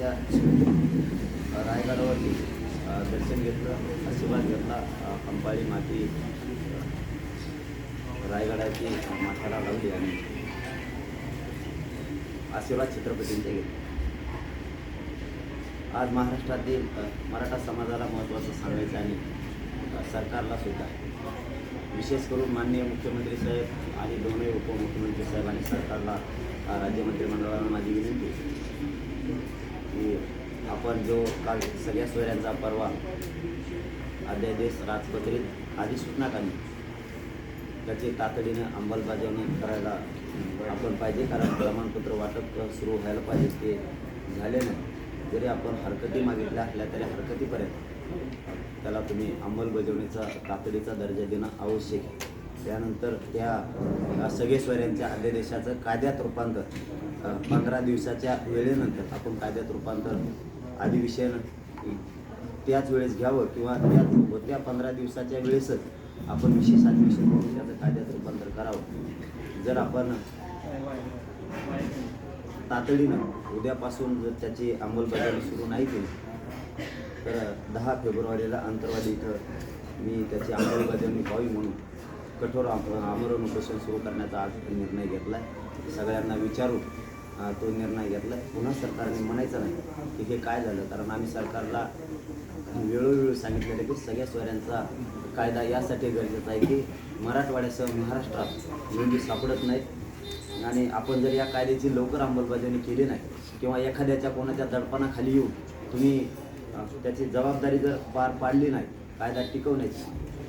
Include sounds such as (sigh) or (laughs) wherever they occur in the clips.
त्या रायगडावरती दर्शन घेतलं आशीर्वाद घेतला. अंबाळी माती रायगडाची माथ्याला लावली आणि आशीर्वाद छत्रपतींचे घेतले. आज महाराष्ट्रातील मराठा समाजाला महत्त्वाचं सांगायचं आणि सरकारला सुद्धा. विशेष करून माननीय मुख्यमंत्री साहेब आणि दोन्ही उपमुख्यमंत्री साहेब आणि सरकारला राज्य मंत्रिमंडळाला माझी विनंती आहे. की आपण जो काल सगळ्या सोयऱ्यांचा परवा अध्यादेश राजपत्रित अधिसूचना काढली त्याची तातडीनं अंमलबजावणी करायला आपण पाहिजे कारण प्रमाणपत्र वाटप सुरू व्हायला पाहिजे ते झाले नाही. जरी आपण हरकती मागितल्या असल्या तरी हरकतीपर्यंत त्याला तुम्ही अंमलबजावणीचा तातडीचा दर्जा देणं आवश्यक आहे. त्यानंतर त्या अ, अध्यादेशाचं कायद्यात रूपांतर पंधरा दिवसाच्या वेळेनंतर आपण कायद्यात रूपांतर अधिविषयन त्याच वेळेस घ्यावं किंवा त्या त्या पंधरा दिवसाच्या वेळेसच आपण विशेष अधिवेशन करून त्याचं कायद्यात रूपांतर करावं. जर आपण तातडीनं उद्यापासून जर त्याची अंमलबजावणी सुरू नाही केली तर दहा फेब्रुवारीला अंतरवाडी इथं मी त्याची अंमलबजावणी व्हावी म्हणून कठोर आमरण उपोषण सुरू करण्याचा आज निर्णय घेतला आहे सगळ्यांना विचारून तो निर्णय घेतला आहे पुन्हा सरकारने म्हणायचं नाही की हे काय झालं कारण आम्ही सरकारला वेळोवेळी सांगितलेलं की सगळ्या स्वऱ्यांचा कायदा यासाठी गरजेचा आहे की मराठवाड्यासह महाराष्ट्रात नोंदी सापडत नाहीत. आणि आपण जर या कायद्याची लवकर अंमलबजावणी केली नाही किंवा एखाद्याच्या कोणाच्या दडपणाखाली येऊन तुम्ही त्याची जबाबदारी जर पार पाडली नाही कायदा टिकवण्याची नाही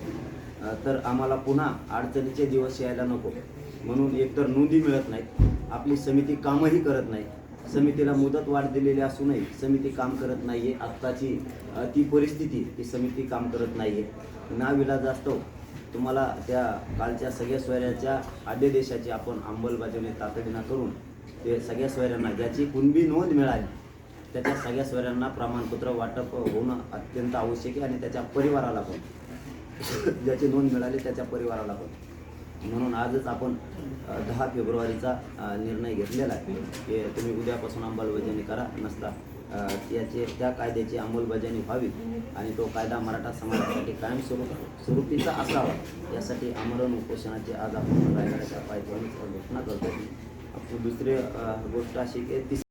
तर आम्हाला पुन्हा अडचणीचे दिवस यायला नको. म्हणून एकतर नोंदी मिळत नाहीत आपली समिती कामही करत नाही. समितीला मुदत वाढ दिलेली असूनही समिती काम करत नाही आहे आत्ताची ती परिस्थिती ती समिती काम करत नाही आहे नाविला असतो तुम्हाला त्या कालच्या सगळ्या सोयऱ्याच्या आद्यदेशाची आपण अंमलबजावणी तातडीनं करून ते सगळ्या सोयऱ्यांना ज्याची कुणबी नोंद मिळाली त्याच्या सगळ्या सोयऱ्यांना प्रमाणपत्र वाटप होणं अत्यंत आवश्यक आहे आणि त्याच्या परिवाराला पण. (laughs) ज्याची नोंद मिळाली त्याच्या परिवाराला पण. म्हणून आजच आपण दहा फेब्रुवारीचा निर्णय घेतलेला आहे. की तुम्ही उद्यापासून अंमलबजावणी करा नसता याचे त्या कायद्याची अंमलबजावणी व्हावी आणि तो कायदा मराठा समाजासाठी कायमस्वरूप स्वरूपीचा असावा यासाठी आमरण उपोषणाची आज आपण रायगडाच्या पायथ्यावर घोषणा करतो दुसरी गोष्ट अशी की